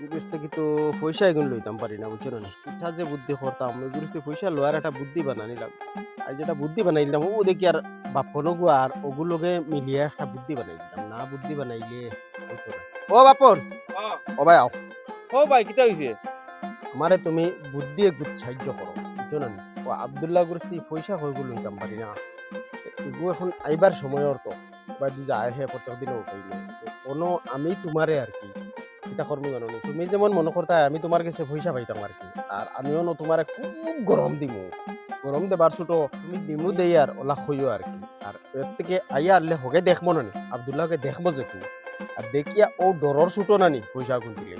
গুরুস্তে কিন্তু পয়সা এগুলো লইতাম পারি না বুঝছ না? পিঠা যে বুদ্ধি করতাম ওই গুরুস্তে পয়সা লওয়ার একটা বুদ্ধি বানানিলাম আর যেটা বুদ্ধি বানাইলাম ও দেখি আর বাপনগু আর ওগুলোকে মিলিয়ে একটা বুদ্ধি বানাই দিলাম। না বুদ্ধি বানাইলে। ও বাপন! ও ভাই আও। ও ভাই কিটা হইছে? আমারে তুমি বুদ্ধি একটু সাহায্য করো বুঝছ না? ও আবদুল্লাহ গুরুস্তি পয়সা কইগুলো লইতাম পারি না। এগু এখন আইবার সময়র তো বা যে যায় হে প্রত্যেক দিন উঠাইলে কোনো আমি তোমারে আর কি জানো নি? তুমি যেমন মনে করতা আমি তোমার কাছে পয়সা পাইতাম আর কি। আর আমিও ন তোমারে খুব গরম দিমু। গরম দেবার ছোট তুমি দিমু দেই আর ওলা হইও আর কি। আর এর থেকে আইয়া আনলে হকে দেখব নানি আবদুল্লাহকে দেখব যে তুমি আর দেখিয়া ও ডরর ছুটো না নি পয়সা গুন দিলে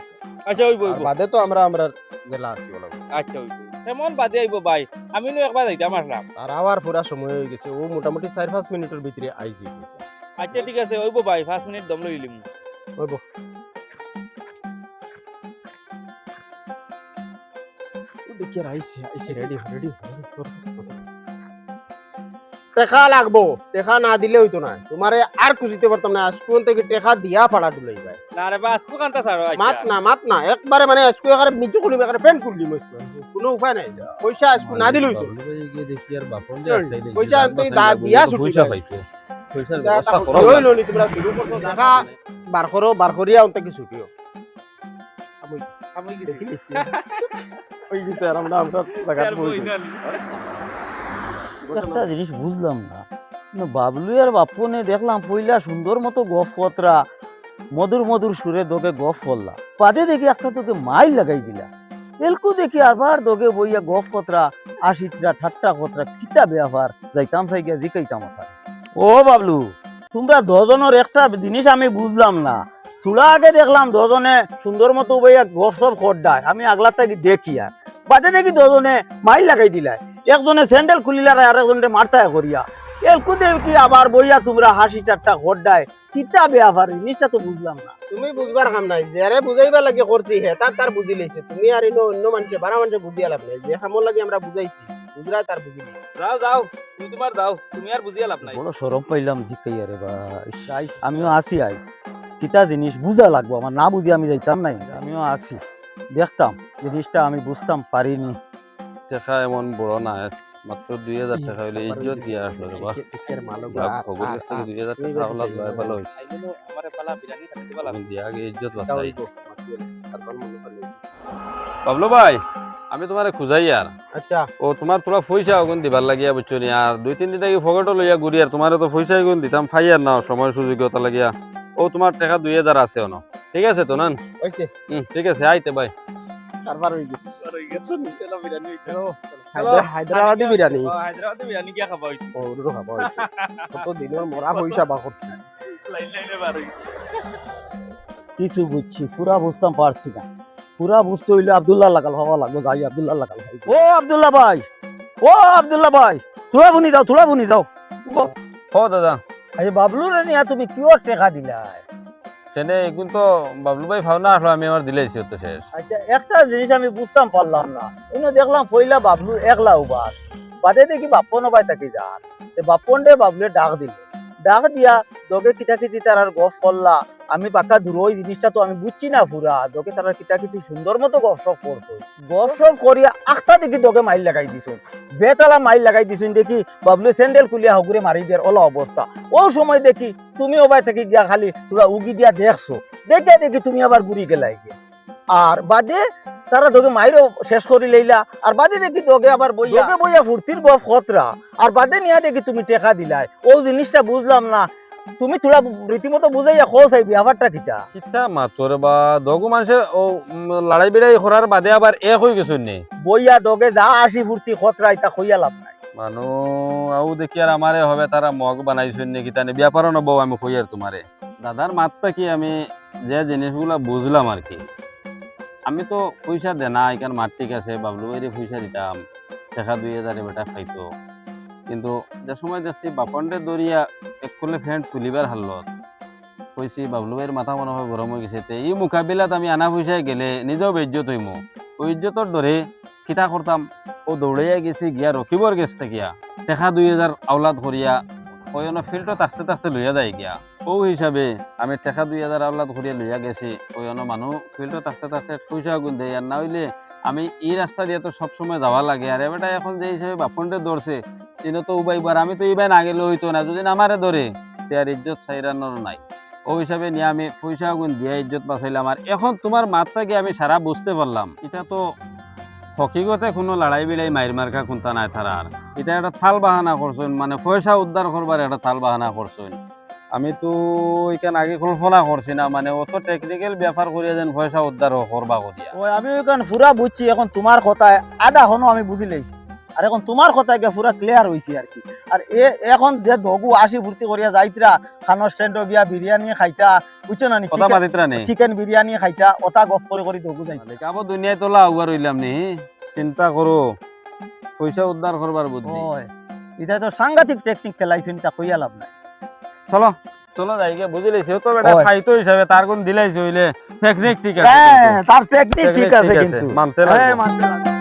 আচ্ছা আর বাদে তো আমরা আমরা জেলা আছি ওলা আচ্ছা তেমন বাদে আইব ভাই। আমি নো একবার যাইতাম আসলাম আর আবার পুরা সময় হয়ে গেছে। ও মোটামুটি চার পাঁচ মিনিটের ভিতরে আইজি আচ্ছা ঠিক আছে। হইব ভাই পাঁচ মিনিট দম লইলিম হইব। আর আইছে আইছে রেডি রেডি টেকা লাগবো টেকা না দিলে হইতো না। তোমারে আর খুঁজিতে পারতাম না স্কুল থেকে টেকা দিয়া ফাড়া তুলাই যায় না রে বা আজকু কান্তা স্যার মাত না মাত না একবারে মানে স্কুল এখানে মিজু খুলিবে এখানে ফ্যান খুললি মই কোনো উপায় নাই। পয়সা স্কুল না দিলে হইতো। পয়সা আনতে দা- দিয়া ছুটি পয়সা পয়সার এটা ব্যবস্থা করো। হইল নি তোমরা শুরু করছ দেখা বার করো বার করিয়া অন্তে ছুটিও। আমি গেছি ওই গেছে আর আমরা আমরা আর বই একটা জিনিস বুঝলাম না। বাবলু আর বাপনে দেখলাম পইলা সুন্দর মতো গফ কতরা মধুর মধুর সুরে দোকে গফ করলা। পাদে দেখি একটা তোকে মাইল লাগাই দিলা। এলকু দেখি আবার দোকে বইয়া গফ কতরা আশিতরা ঠাট্টা কতরা কিতা ব্যাপার যাইতাম সাইগিয়া জিকাইতাম ও বাবলু তোমরা দজনের একটা জিনিস আমি বুঝলাম না। তুলা আগে দেখলাম দজনে সুন্দর মতো বইয়া গফ সব খড্ডায় আমি আগলা তাকে দেখি আর। বাদে দেখি দজনে মাইল লাগাই দিলাই একজনে স্যান্ডেল খুলিলার আর একজনে মারতায় করিয়া। এলকু দেখি আবার বইয়া তোমরা হাসি টাট্টা খড্ডায় কিতা ব্যাপার জিনিসটা তো বুঝলাম না। তুমি বুঝবার কাম নাই। যারে বুঝাইবার লাগে করছি হে তার তার বুঝি লইছে তুমি আর ইনো অন্য মানুষে বারা মানুষে বুঝি লাভ নাই। যে কামর লাগে আমরা বুঝাইছি বুঝরা তার বুঝি লইছে যাও যাও তুমি তোমার যাও। তুমি আর বুঝিয়া লাভ নাই। বড় সরম পাইলাম জিকাই আরে ভাই। আমিও আসি আইজ কিতা জিনিস বুঝা লাগবো আমার না বুঝি আমি যাইতাম নাই আমিও আছি দেখতাম জিনিসটা আমি বুঝতাম পারিনি। দেখা এমন বড় না মাত্র দুই হাজার টাকা হইলে ইজ্জত দিয়ে আসলো রে থেকে দুই হাজার টাকা হলা ভালো আমি দিয়া আগে ইজ্জত বাঁচাই। বাবলু ভাই আমি তোমারে খুঁজাই আর। আচ্ছা। ও তোমার তোরা পয়সা ওগুন দিবার লাগিয়া বুঝছ নি আর দুই তিন দিন আগে ফকটও লইয়া ঘুরি আর তোমার তো পয়সা এগুন দিতাম ফাই আর না সময় সুযোগ্যতা লাগিয়া। ও তোমার টাকা দুই হাজার আছে অন ঠিক আছে তো নান? হুম ঠিক আছে আইতে ভাই হায়দ্রাবাদি বিরিয়ানি। হায়দ্রাবাদে বিরিয়ানি খাবা ও কত দিনের মরা পয়সা বা করছি। কিছু বুঝছি পুরা বুঝতাম পারছি না। পুরা বুঝতে হইলে আব্দুল্লাহ লাগাল হওয়া লাগবে ভাই আব্দুল্লাহ লাগাল ভাই। ও আব্দুল্লাহ ভাই। ও আব্দুল্লাহ ভাই। তোরা বুনি যাও তোরা বুনি যাও ও দাদা। আরে বাবলু রে নিয়া তুমি কিয় টেকা দিলা? সেনে এগুন তো বাবলু ভাই ভাবনা আসলো আমি আমার দিলেছি তো শেষ। আচ্ছা একটা জিনিস আমি বুঝতাম পারলাম না। এনে দেখলাম পয়লা বাবলু একলা উবার বাদে দেখি বাপ্পন ভাই তাকে যান তে বাপ্পন রে বাবলুয়ে ডাক দিল। ডাক দিয়া দগে কিতাকিতি তার আর গফ করলা। আমি বাক্কা দূর ওই জিনিসটা তো আমি বুঝছি না পুরা দগে তার কিতাকিতি সুন্দর মতো গফ সপ করছ। গফ সপ করিয়া আখটা দেখি দগে মাইল লাগাই দিছো। বেতালা মাইল লাগাই দিছিল দেখি বাবলু স্যান্ডেল কুলিয়া হগুরে মারি দিয়ার ওলা অবস্থা ও সময় দেখি তুমি ওবাই থেকে গিয়া খালি তোরা উগি দিয়া দেখছ। দেখে দেখি তুমি আবার ঘুরি গেলাই গিয়া। আর বাদে তারা তোকে মাইরও শেষ করি লইলা। আর বাদে দেখি তোকে আবার বইয়া বইয়া ফুর্তির বফ খতরা আর বাদে নিয়া দেখি তুমি টেকা দিলাই। ও জিনিসটা বুঝলাম না। তুমি তোরা রীতিমতো বুঝাইয়া খোঁজ আইবি ব্যাপারটা কিতা? চিন্তা মাতর বা? দগু মানুষে ও লড়াই বিড়াই করার বাদে আবার এক হয়ে গেছে নি বইয়া তোকে যা আসি ফুর্তি খতরা ইতা খইয়া লাভ নাই। মানু আউ দেখি আর আমারে হবে তারা মগ বানাইছেন নাকি তানে ব্যাপারও নব আমি কই আর তোমারে? দাদার মাত্রা কি আমি যে জিনিসগুলা বুঝলাম আর কি। আমি তো পয়সা দে না এখান মাঠ ঠিক আছে বাবলু ভাইরে পয়সা দিতাম টাকা দুই হাজারে বেটা খাইতো। কিন্তু যে সময় দেখছি বাপনডে দরিয়া করলে ফ্ৰেণ্ড তুলিবার হাল্লত কইছি বাবলু ভাইয়ের মাথা মনে গরম হয়ে গেছে তে, এই মোকাবিলাত আমি আনা পয়সায় গেলে নিজেও বেজ্জত হৈ ওই ইজ্জতর ধরে কিতা করতাম ও দৌড়াইয়া গেছে, গিয়া রকিবর গেছ থাকিয়া। দেখা দুই হাজার আওলাদ করিয়া ওই জন্য ফিল্ডও থাকতে থাকতে লইয়া যায় গিয়া। ও হিসাবে আমি টাকা দুই হাজার আল্লাহ ঘুরিয়ে লইয়া গেছি। ওই জন্য মানুষ ফিল্ডও থাকতে থাকতে পয়সা গুণ দেয় আর না হইলে আমি এই রাস্তা দিয়ে তো সবসময় যাওয়া লাগে। আর এবারটা এখন যে হিসাবে বাপনটা ধরছে তিনি তো উবাইবার। আমি তো ইবাই না গেলে হইতো না, যদি আমারে ধরে তে আর ইজ্জত সাইরানোর নাই। ও হিসাবে নিয়ে আমি পয়সা গুণ দিয়ে ইজ্জত বাঁচাইলাম। আর এখন তোমার মাত্রাকে আমি সারা বুঝতে পারলাম। এটা তো হকিগতে কোনো লড়াই বিড়াই মাইর মার্কা খুঁতা নাই তারা আর এটা একটা থাল বাহানা করছেন মানে পয়সা উদ্ধার করবার একটা থাল বাহানা করছেন আমি তো এখান আগে কল্পনা করছি না মানে অত টেকনিক্যাল ব্যাপার করিয়া যেন পয়সা উদ্ধার করবা করিয়া আমি ওইখান পুরা বুঝছি এখন তোমার কথায় আধা হনো আমি বুঝি লাইছি আর এখন তোমার কথায় গিয়ে পুরা ক্লিয়ার হয়েছি আর কি। আর এ এখন যে দগু আসি ফুর্তি করিয়া যাইতরা খানো স্ট্যান্ড গিয়া বিরিয়ানি খাইতা বুঝছ না কথা চিকেন বিরিয়ানি খাইতা ওটা গফ করে করে দগু যাই আবো দুনিয়ায় তোলা উবার হইলাম নি? চিন্তা করো পয়সা উদ্ধার করবার বুদ্ধি। এটা তো সাংঘাতিক টেকনিক খেলাইছেন তা কইয়া লাভ নাই। চলো চলো যাই গিয়ে বুঝি লাইছি ও তো বেটা। খাইতো হিসাবে তার কোন দিলাইছে হইলে। টেকনিক ঠিক আছে হ্যাঁ। তার টেকনিক ঠিক আছে কিন্তু। মানতে হ্যাঁ মানতে লাগবে।